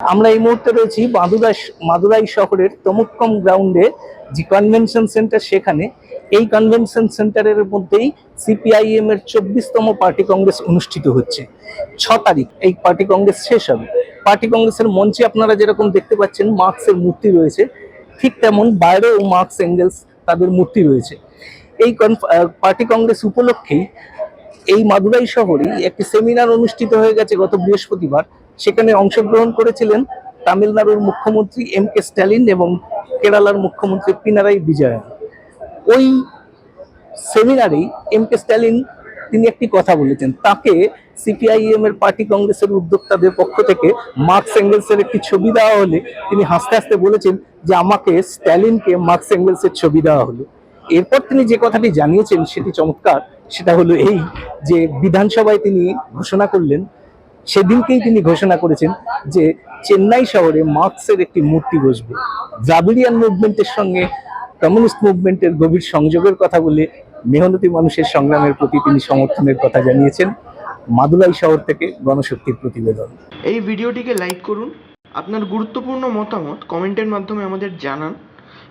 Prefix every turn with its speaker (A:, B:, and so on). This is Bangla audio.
A: আমরা এই মুহূর্তে রয়েছি মাদুরাই মাদুরাই শহরের তমুক্কম গ্রাউন্ডে যে কনভেনশন সেন্টার সেখানে। এই কনভেনশন সেন্টারের মধ্যেই সিপিআইএম এর চব্বিশতম পার্টি কংগ্রেস অনুষ্ঠিত হচ্ছে। ছ তারিখ এই পার্টি কংগ্রেস শেষ হবে। পার্টি কংগ্রেসের মঞ্চে আপনারা যেরকম দেখতে পাচ্ছেন মার্কসের মূর্তি রয়েছে। ঠিক তেমন বাইরেও মার্কস এঙ্গেলস তাদের মূর্তি রয়েছে। এই পার্টি কংগ্রেস উপলক্ষেই এই মাদুরাই শহরেই একটি সেমিনার অনুষ্ঠিত হয়ে গেছে গত বৃহস্পতিবার। সেখানে অংশগ্রহণ করেছিলেন তামিলনাড়ুর মুখ্যমন্ত্রী এম কে স্ট্যালিন এবং কেরালার মুখ্যমন্ত্রী পিনারাই বিজয়ন ওই সেমিনারেই এম কে স্ট্যালিন তিনি একটি কথা বলেছেন। তাকে সিপিআইএম এর পার্টি কংগ্রেসের উদ্যোক্তাদের পক্ষ থেকে মার্কস এঙ্গেলসের একটি ছবি দেওয়া হলে তিনি হাসতে হাসতে বলেছেন যে আমাকে স্ট্যালিনকে মার্কস এঙ্গেলসের ছবি দেওয়া হলো। এরপর তিনি যে কথাটি জানিয়েছেন সেটি চমৎকার। সেটা হলো এই যে বিধানসভায় তিনি ঘোষণা করলেন, সেদিনকেই তিনি ঘোষণা করেছেন যে চেন্নাই শহরে মার্কসের একটি মূর্তি বসবে। দ্রাবিড়িয়ান মুভমেন্টের সঙ্গে কমিউনিস্ট মুভমেন্টের গভীর সংযোগের কথা বলে মেহনতি মানুষের সংগ্রামের প্রতি তিনি সমর্থনের কথা জানিয়েছেন মাদুরাই শহর থেকে গণশক্তির প্রতিবেদন।
B: এই ভিডিওটিকে লাইক করুন। আপনার গুরুত্বপূর্ণ মতামত কমেন্টের মাধ্যমে আমাদের জানান।